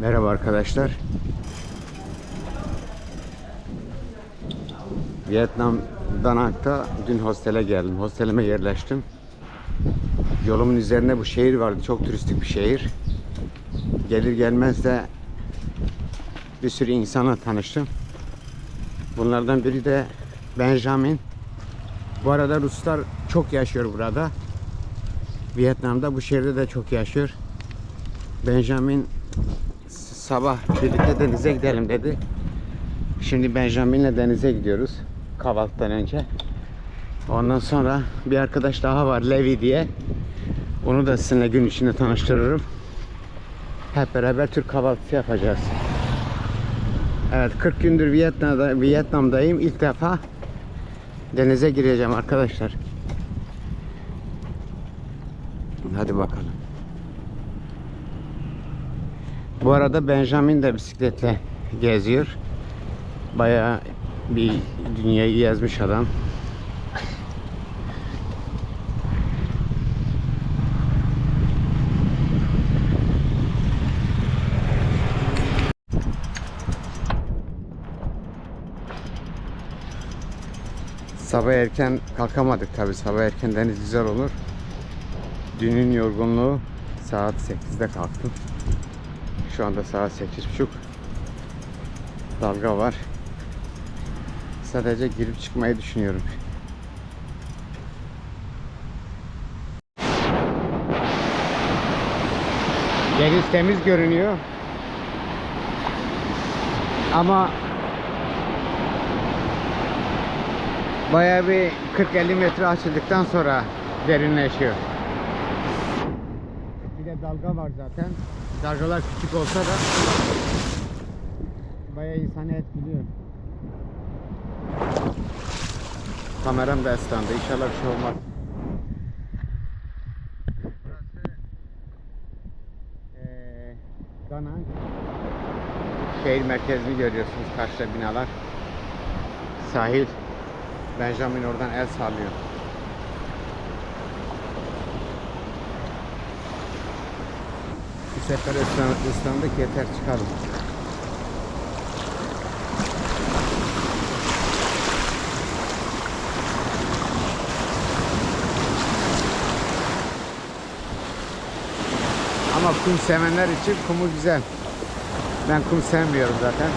Merhaba arkadaşlar. Vietnam Danang'da dün hostele geldim. Hostelime yerleştim. Yolumun üzerinde bu şehir vardı. Çok turistik bir şehir. Gelir gelmez de bir sürü insana tanıştım. Bunlardan biri de Benjamin. Bu arada Ruslar çok yaşıyor burada. Vietnam'da bu şehirde de çok yaşıyor. Benjamin sabah birlikte denize gidelim dedi. Şimdi Benjamin'le denize gidiyoruz kahvaltıdan önce. Ondan sonra bir arkadaş daha var Levi diye. Onu da sizinle gün içinde tanıştırırım. Hep beraber Türk kahvaltısı yapacağız. Evet 40 gündür Vietnam'da, Vietnam'dayım. İlk defa denize gireceğim arkadaşlar. Hadi bakalım. Bu arada Benjamin de bisikletle geziyor. Bayağı bir dünyayı gezmiş adam. Sabah erken kalkamadık tabi. Sabah erken deniz güzel olur. Dünün yorgunluğu saat 8'de kalktım. Şu anda saat 8.30. Dalga var. Sadece girip çıkmayı düşünüyorum. Deniz temiz görünüyor. Ama bayağı bir 40-50 metre açıldıktan sonra derinleşiyor. Bir de dalga var zaten. Dalgalar küçük olsa da bayağı insanı etkiliyor. Kameram da ıslandı. İnşallah bir şey olmaz. Burası Danang. Şehir merkezini görüyorsunuz. Karşıda binalar. Sahil. Benjamin oradan el sallıyor. Bir sefer ıslan, ıslandık yeter çıkalım. Ama kum sevenler için kumu güzel. Ben kum sevmiyorum zaten.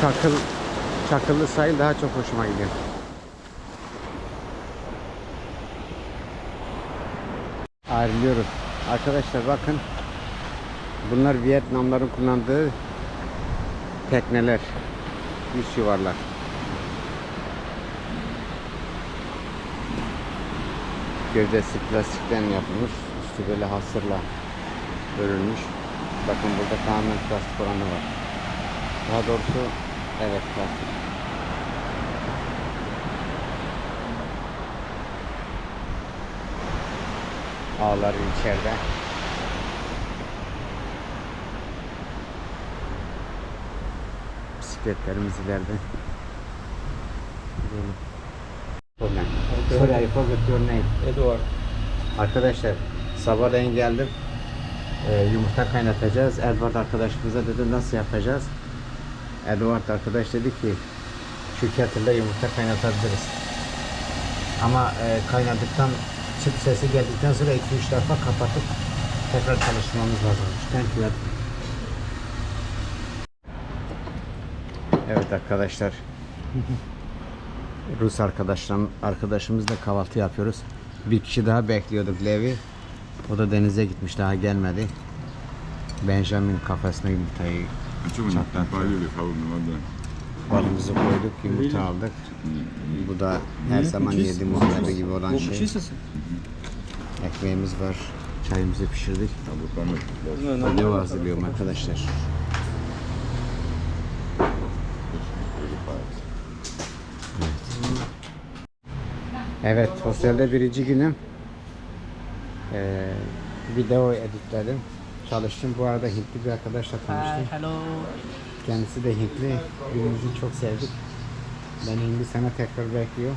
Çakıl, çakıllı sahil daha çok hoşuma gidiyor. Ayrılıyoruz. Arkadaşlar bakın. Bunlar Vietnamların kullandığı tekneler. Yüz yuvarlak. Gövdesi plastikten yapılmış. Üstü böyle hasırla örülmüş. Bakın burada tamamen plastik olanı var. Daha doğrusu evet plastik. Ağları içeride. Bisikletlerimiz ileride. Gidelim. Problem. Sorry I forgot your name. Edward. Arkadaşlar sabahleyin geldim. Ee, yumurta kaynatacağız. Edward arkadaşımıza dedi nasıl yapacağız? Edward arkadaş dedi ki şu kettle'da yumurta kaynatabiliriz. Ama e, kaynadıktan çıt sesi geldikten sonra 2-3 defa kapatıp tekrar çalışmamız lazım. Thank you. Edward. Evet arkadaşlar. Rus arkadaşlarım, arkadaşımızla kahvaltı yapıyoruz. Bir kişi daha bekliyorduk Levi. O da denize gitmiş daha gelmedi. Benjamin kafasına yumurtayı Почему не так полили холодной водой? balımızı koyduk, yumurta aldık. Bu da her zaman yediğimiz muhallebi gibi olan şey. Ekmeğimiz var. Çayımızı pişirdik. Ne var hazırlıyorum arkadaşlar. Evet, hostelde birinci günüm. Ee, video editledim. Çalıştım. Bu arada Hintli bir arkadaşla tanıştım. Hello. Kendisi de Hintli. Günümüzü çok sevdik. Beni indi sene tekrar bekliyor.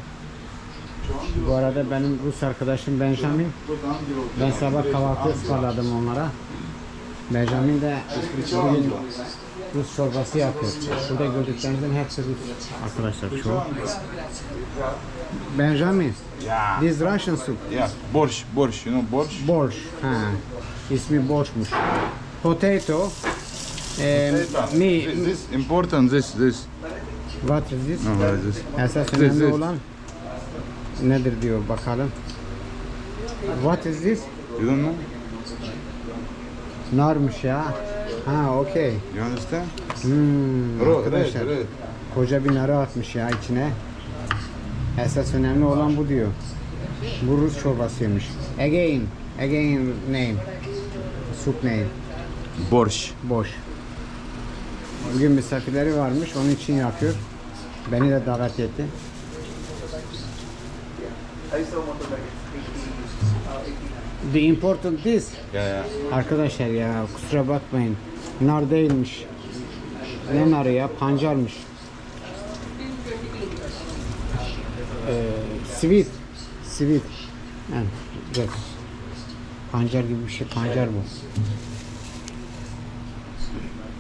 Bu arada benim Rus arkadaşım Benjamin. Ben sabah kahvaltı ısmarladım onlara. Benjamin de bugün Rus çorbası yapıyor. Burada gördüklerinizin hepsi Rus arkadaşlar çoğu. Benjamin, yeah. this Russian soup. Yeah, borş, borş, you know borş? Borş, ha. İsmi borşmuş. Potato, eh, Potato. Me, this, this important, this, this what is this? No, what is this? Esas This, önemli this. olan nedir diyor bakalım. What is this? You don't know? Narmış ya. Ha okey. You understand? Hmm, Ro, red, arkadaşlar red. koca bir narı atmış ya içine. Esas önemli olan bu diyor. Bu Rus çorbasıymış. Again, again name. Soup name. Borщ. Boş. Bugün misafirleri varmış, onun için yapıyor. Beni de davet etti. The important this. Yeah. Arkadaşlar ya kusura bakmayın. Nar değilmiş. Ne narı ya? Pancarmış. Ee, sweet. Sweet. Yani, evet. Pancar gibi bir şey. Pancar bu.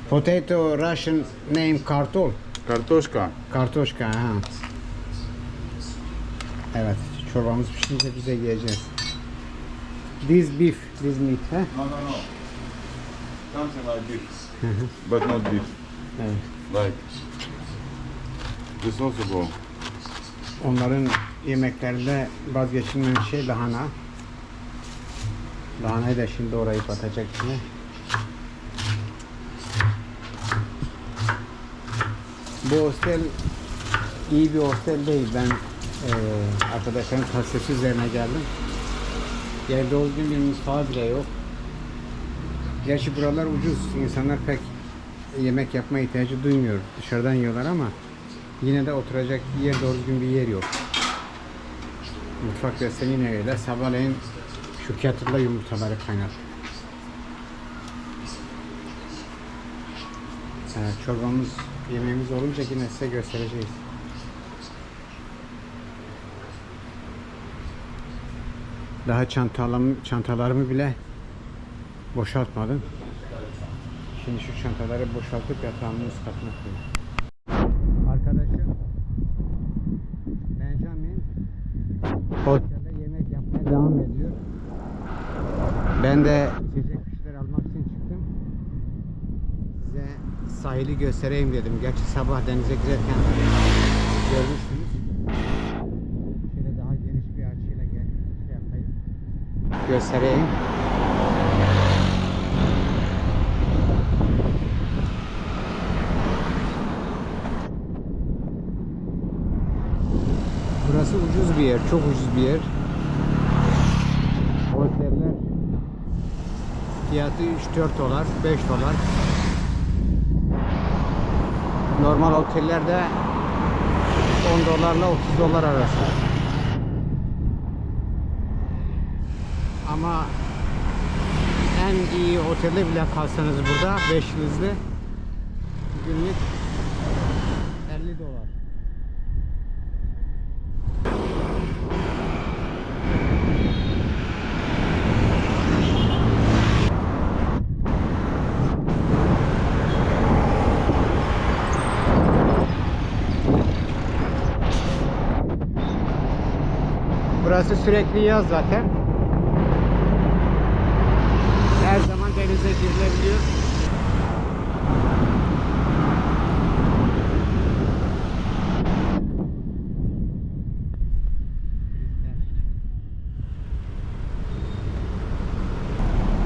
Potato Russian name kartol. Kartoşka. Kartoşka ha. Evet. Çorbamız pişince bize yiyeceğiz. This beef, this meat. He? No, no, no. Something like this. But not this. Evet. Like. This also go. Onların yemeklerinde vazgeçilmeyen şey lahana. Lahanayı da şimdi orayı batacak içine. Bu hostel iyi bir hostel değil. Ben eee arkadaşlarım tavsiyesi üzerine geldim. Yerde düzgün bir mutfağı bile yok. Gerçi buralar ucuz. İnsanlar pek yemek yapma ihtiyacı duymuyor. Dışarıdan yiyorlar ama yine de oturacak yer doğru düzgün bir yer yok. Mutfak desen yine öyle. Sabahleyin şu kettle'da yumurtaları kaynattık. Evet, çorbamız, yemeğimiz olunca yine size göstereceğiz. Daha çantalarımı, çantalarımı bile boşaltmadım. Şimdi şu çantaları boşaltıp yatağımın üst katına koyayım. Arkadaşım Benjamin otelde yemek yapmaya devam ediyor. Ben de içecek bir şeyler almak için çıktım. Size sahili göstereyim dedim. Gerçi sabah denize girerken görmüşsünüz. Şöyle daha geniş bir açıyla şey. Göstereyim. Burası ucuz bir yer, çok ucuz bir yer. Oteller fiyatı 3-4 dolar, 5 dolar. Normal otellerde 10 dolarla 30 dolar arası. Ama en iyi otelde bile kalsanız burada 5 yıldızlı günlük 50 dolar. Burası sürekli yaz zaten. Her zaman denize girilebiliyor.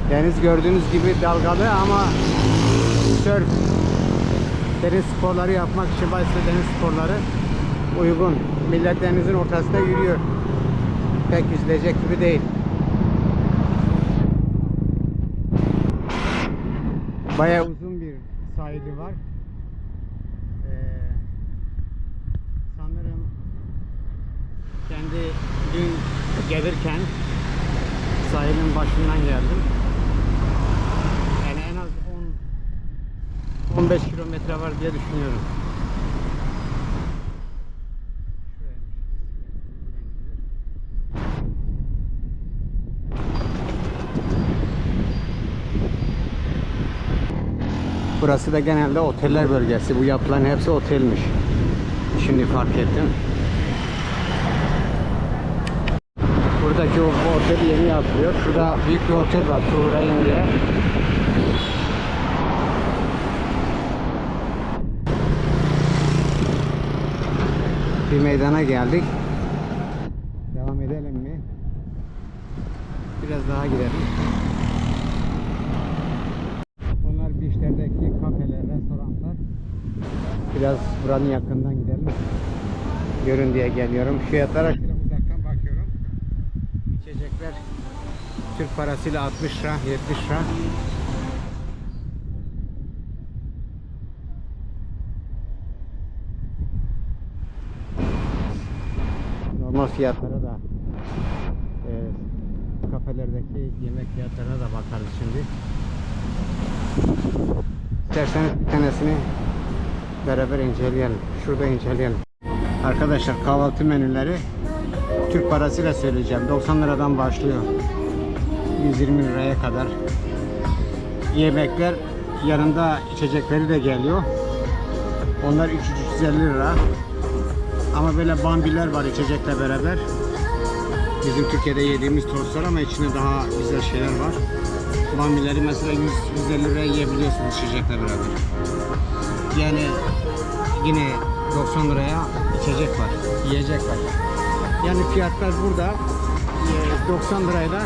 Deniz gördüğünüz gibi dalgalı ama sörf deniz sporları yapmak için bazı deniz sporları uygun. Millet denizin ortasında yürüyor. Pek yüzülecek gibi değil. Bayağı uzun bir sahili var. Ee, sanırım kendi dün gelirken sahilin başından geldim. Yani en az 10 15 kilometre var diye düşünüyorum. Burası da genelde oteller bölgesi. Bu yapılan hepsi otelmiş. Şimdi fark ettim. Buradaki o otel yeni yapılıyor. Şurada büyük bir otel var. Tuğray'ın diye. Bir meydana geldik. Devam edelim mi? Biraz daha gidelim. Bunlar beachlerdeki kafeler, restoranlar. Biraz buranın yakından gidelim. Görün diye geliyorum. Fiyatlara şöyle uzaktan bakıyorum. İçecekler Türk parasıyla 60 lira, 70 lira. Normal fiyatlara da e, kafelerdeki yemek fiyatlarına da bakarız şimdi. İsterseniz bir tanesini beraber inceleyelim. Şurada inceleyelim. Arkadaşlar kahvaltı menüleri Türk parasıyla söyleyeceğim. 90 liradan başlıyor. 120 liraya kadar. Yemekler yanında içecekleri de geliyor. Onlar 350 lira. Ama böyle bambiler var içecekle beraber. Bizim Türkiye'de yediğimiz tostlar ama içinde daha güzel şeyler var. Bambileri mesela 100, 150 liraya yiyebiliyorsunuz içecekle beraber. Yani yine 90 liraya içecek var, yiyecek var. Yani fiyatlar burada e, 90 lirayla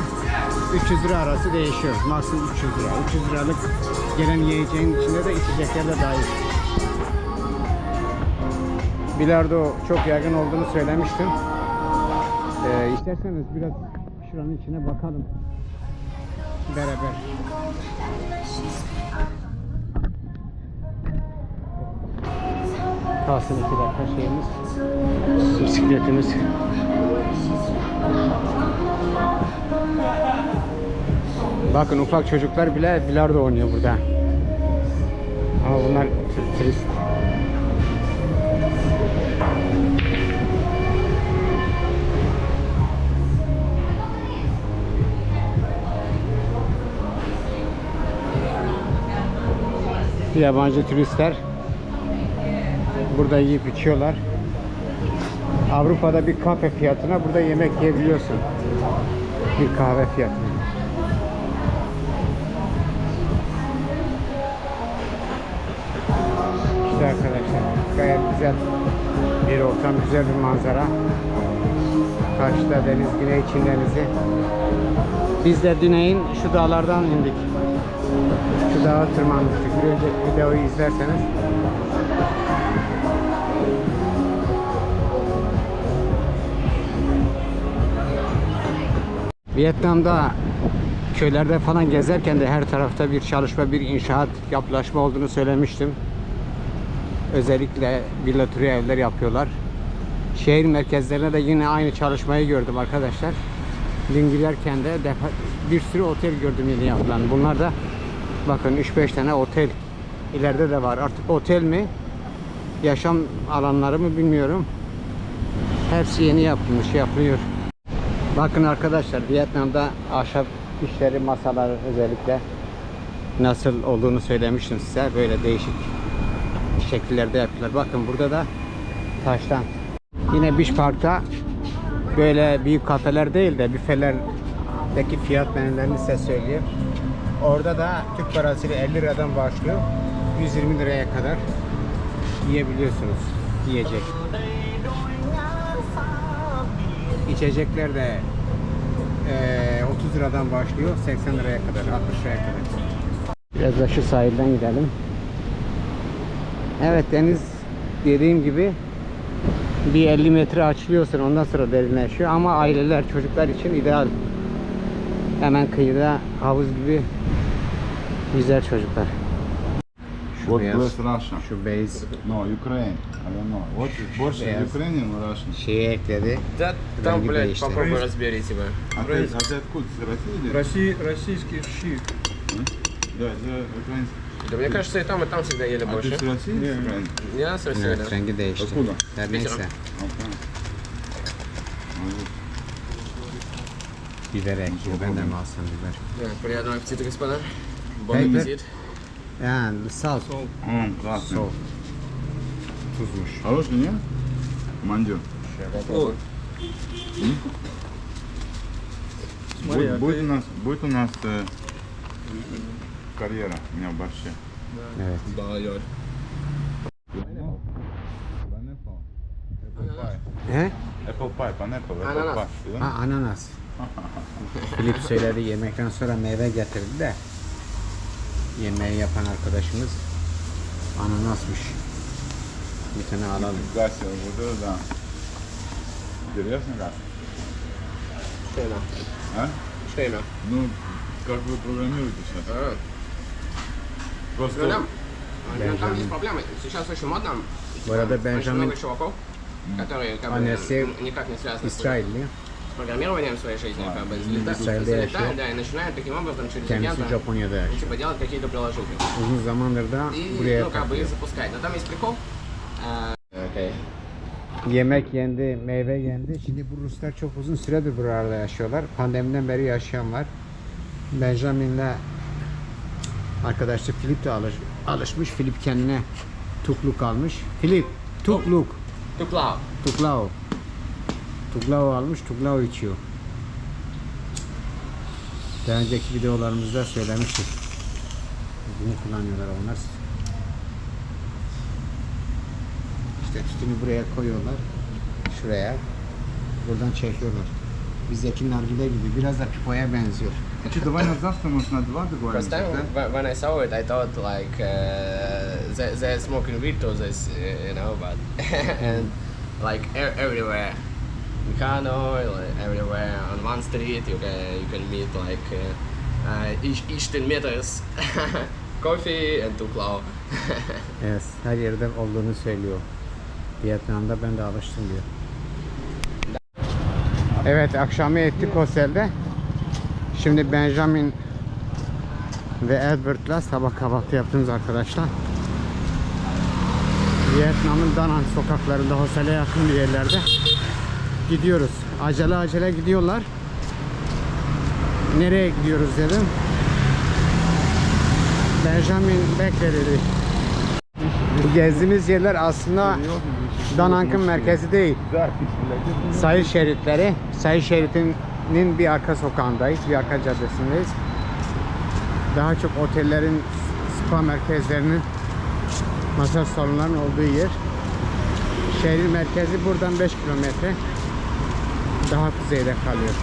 300 lira arası değişiyor. Maksimum 300 lira. 300 liralık gelen yiyeceğin içinde de içecekler de dahil. Bilardo çok yaygın olduğunu söylemiştim. Ee, isterseniz biraz şuranın içine bakalım. Beraber. Kalsın iki dakika şeyimiz. Bisikletimiz. Bakın ufak çocuklar bile bilardo oynuyor burada. Ama bunlar turist. Yabancı turistler burada yiyip içiyorlar. Avrupa'da bir kafe fiyatına burada yemek yiyebiliyorsun. Bir kahve fiyatına. İşte arkadaşlar gayet güzel bir ortam, güzel bir manzara. Karşıda deniz, güney Çin denizi. Biz de Güney'in şu dağlardan indik. Şu dağa tırmanmıştık. Bir önceki videoyu izlerseniz Vietnam'da köylerde falan gezerken de her tarafta bir çalışma, bir inşaat, yapılaşma olduğunu söylemiştim. Özellikle villa türü evler yapıyorlar. Şehir merkezlerine de yine aynı çalışmayı gördüm arkadaşlar. Dün girerken de defa, bir sürü otel gördüm yeni yapılan. Bunlar da bakın 3-5 tane otel ileride de var. Artık otel mi? Yaşam alanları mı bilmiyorum. Hepsi yeni yapılmış, yapılıyor. Bakın arkadaşlar Vietnam'da ahşap işleri, masalar özellikle nasıl olduğunu söylemiştim size. Böyle değişik şekillerde yapıyorlar. Bakın burada da taştan. Yine Beach Park'ta böyle büyük kafeler değil de büfelerdeki fiyat menülerini size söyleyeyim. Orada da Türk parasıyla 50 liradan başlıyor. 120 liraya kadar yiyebiliyorsunuz. Yiyecek. İçecekler de eee, 30 liradan başlıyor 80 liraya kadar 60 liraya kadar. Biraz da şu sahilden gidelim. Evet deniz dediğim gibi bir 50 metre açılıyorsun ondan sonra derinleşiyor ama aileler çocuklar için ideal. Hemen kıyıda havuz gibi güzel çocuklar. Şu What beyaz, bless Russia? şu beyaz No, Ukraine. I don't know. What is Beyaz. is Ukrainian or Russian? şeyi ekledi. Да, там, Rengi блядь, değişti. попробуй разберите вы. А ты, а ты откуда? С России или? Россий, российские щи. Да, это украинский. Да мне кажется, и там, и там всегда ели А ты больше. с России? Украины? Я с России, Evet, да. rengi değişti. Okuda. Her neyse. Окей. Ну, Biber ekliyor. Ben de mi alsam biber? Да, приятного аппетита, господа. Бон Hey, аппетит. Yani salt. Mmm, классно. Soğuk. Tuzmuş. Хороший, не? Мандир. О, Смотри, Будет, а будет ты- у нас, будет у нас э, карьера у меня в борще. Evet. да, я. Apple pie. He? Apple pie, pineapple, apple Ananas. pie. Değil mi? Ha ananas. Filip söyledi yemekten sonra meyve getirdi de yemeği yapan arkadaşımız ananasmış. Bir tane alalım. Гасил, вот это да. Интересно как? Что имя? А? Что имя? Ну, как вы программируете сейчас? А, Просто... ну, там, ну, там Benjamin. есть проблема. Сейчас очень модно. Bu arada Очень Benjamin много чуваков, которые как бы, Annesi н- никак не связаны с İsrailli. программированием своей жизни, как бы залетают, İsrail'de залетают, yaşıyor. да, и начинают таким образом через Kendisi агента Japonya'da ну, yaşıyor. типа делать какие-то приложения. Uzun zamandır da И, buraya ну, как бы takılıyor. их запускать. Но там есть прикол. А, Окей. Yemek yendi, meyve yendi. Şimdi bu Ruslar çok uzun süredir buralarda yaşıyorlar. Pandemiden beri yaşayan var. Benjamin'le arkadaşı Filip de alış, alışmış. Filip kendine tukluk almış. Filip, tukluk. Туклау. Tuklao. Tuklao almış, tuklao içiyor. Daha önceki videolarımızda söylemiştik. Bunu kullanıyorlar onlar. İşte tütünü buraya koyuyorlar. Şuraya. Buradan çekiyorlar. Bizdeki nargile gibi. Biraz da pipoya benziyor. Че, давай на завтра, может, на два договоримся, First time да? wh- when I saw it, I thought like uh, they, they're smoking weed to this, uh, you know, but and like e- everywhere, Mikano, like, everywhere on one street you can you can meet like uh, uh, each each meters coffee and tuklao. Evet, her yerde olduğunu söylüyor. Vietnam'da ben de alıştım diyor. Evet, akşamı ettik hostelde. Şimdi Benjamin ve Edward'la sabah kahvaltı yaptınız arkadaşlar. Vietnam'ın Danang sokaklarında hostele yakın bir yerlerde gidiyoruz. Acele acele gidiyorlar. Nereye gidiyoruz dedim. Benjamin bekle dedi. Gezdiğimiz yerler aslında Danang'ın merkezi değil. Sahil şeritleri. Sahil şeridinin bir arka sokağındayız. Bir arka caddesindeyiz. Daha çok otellerin, spa merkezlerinin, masaj salonlarının olduğu yer. Şehrin merkezi buradan 5 kilometre. Daha kuzeyde kalıyor.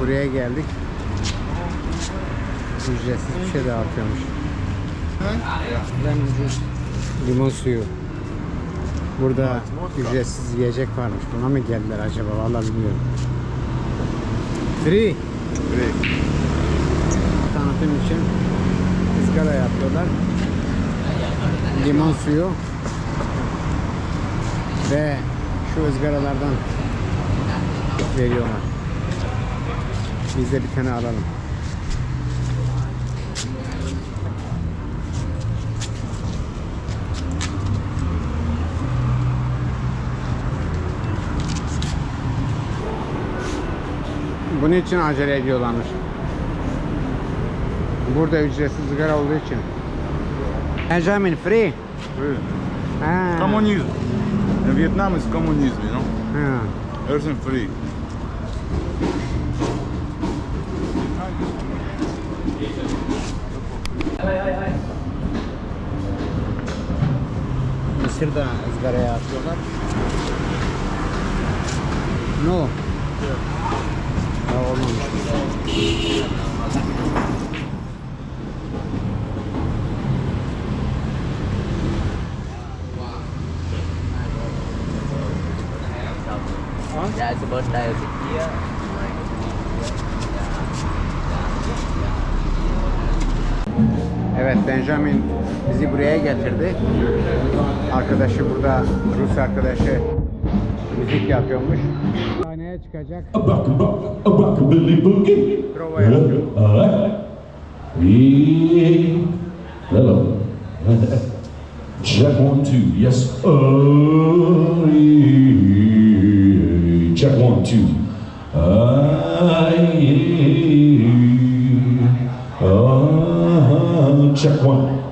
Buraya geldik. Ücretsiz bir şey dağıtıyormuş. Ben ucuz limon suyu. Burada ücretsiz yiyecek varmış. Buna mı geldiler acaba? Vallahi bilmiyorum. Free. Tanıtım için ızgara yapıyorlar. Limon suyu ve şu ızgaralardan veriyorlar. Biz de bir tane alalım. Bunun için acele ediyorlarmış. Burada ücretsiz sigara olduğu için. Benjamin Free? Oui. Ah. Communisme. Le Vietnam is communism, you know. Yeah. Everything free. Mısır'da ızgaraya atıyorlar. No. Evet. Ya olmamış. Yeah, it's about diet here. Evet Benjamin bizi buraya getirdi. Arkadaşı burada Rus arkadaşı müzik yapıyormuş. Sahneye çıkacak. A a a. Prova yapıyor. Hello. Check one, two. Yes. Oh, yeah. Check one, two. Ah, yeah. Ah, check one.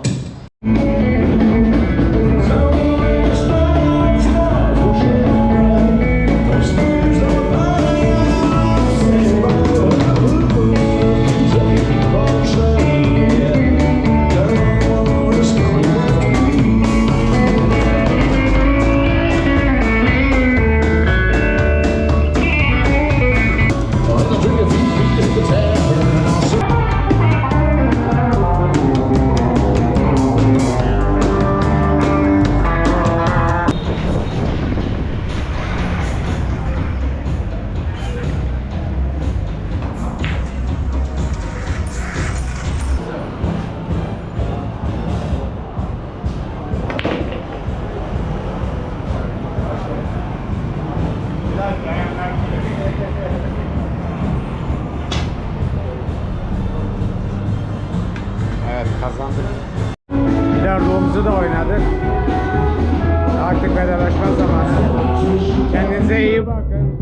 Kendinize iyi